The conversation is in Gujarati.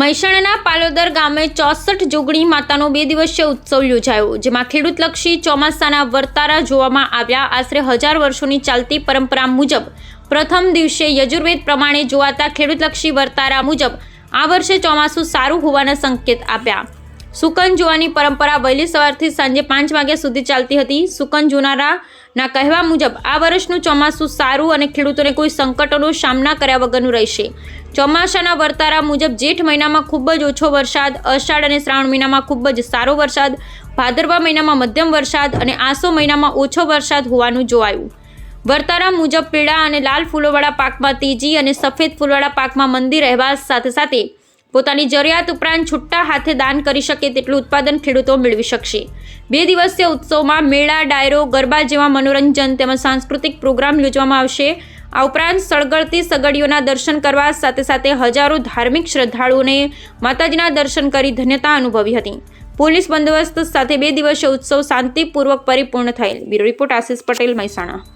મહેસાણાના પાલોદર ગામે ચોસઠ જોગણી માતાનો બે દિવસીય ઉત્સવ યોજાયો, જેમાં ખેડૂતલક્ષી ચોમાસાના વર્તારા જોવામાં આવ્યા. આશરે હજાર વર્ષોની ચાલતી પરંપરા મુજબ પ્રથમ દિવસે યજુર્વેદ પ્રમાણે જોવાતા ખેડૂતલક્ષી વર્તારા મુજબ આ વર્ષે ચોમાસું સારું હોવાના સંકેત આપ્યા. સુકન જોવાની પરંપરા વહેલી સવારથી સાંજે પાંચ વાગ્યા સુધી ચાલતી હતી. સુકન જોનારાના કહેવા મુજબ, આ વર્ષનું ચોમાસું સારું અને ખેડૂતોને કોઈ સંકટોનો સામના કર્યા વગરનું રહેશે. ચોમાસાના વર્તારા મુજબ, જેઠ મહિનામાં ખૂબ જ ઓછો વરસાદ, અષાઢ અને શ્રાવણ મહિનામાં ખૂબ જ સારો વરસાદ, ભાદરવા મહિનામાં મધ્યમ વરસાદ અને આસો મહિનામાં ઓછો વરસાદ હોવાનું જોવાયું. વર્તારા મુજબ પીળા અને લાલ ફૂલોવાળા પાકમાં તેજી અને સફેદ ફૂલવાળા પાકમાં મંદી રહેવા સાથે સાથે પોતાની જરૂરિયાત ઉપરાંત છૂટા હાથે દાન કરી શકે તેટલું ઉત્પાદન ખેડૂતો મેળવી શકશે. બે દિવસીય ઉત્સવમાં મેળા, ડાયરો, ગરબા જેવા મનોરંજન તેમજ સાંસ્કૃતિક પ્રોગ્રામ યોજવામાં આવશે. આ ઉપરાંત સળગળતી સગડીઓના દર્શન કરવા સાથે સાથે હજારો ધાર્મિક શ્રદ્ધાળુઓને માતાજીના દર્શન કરી ધન્યતા અનુભવી હતી. પોલીસ બંદોબસ્ત સાથે બે દિવસીય ઉત્સવ શાંતિપૂર્વક પરિપૂર્ણ થયેલ. Bureau report Ashish Patel Mehsana.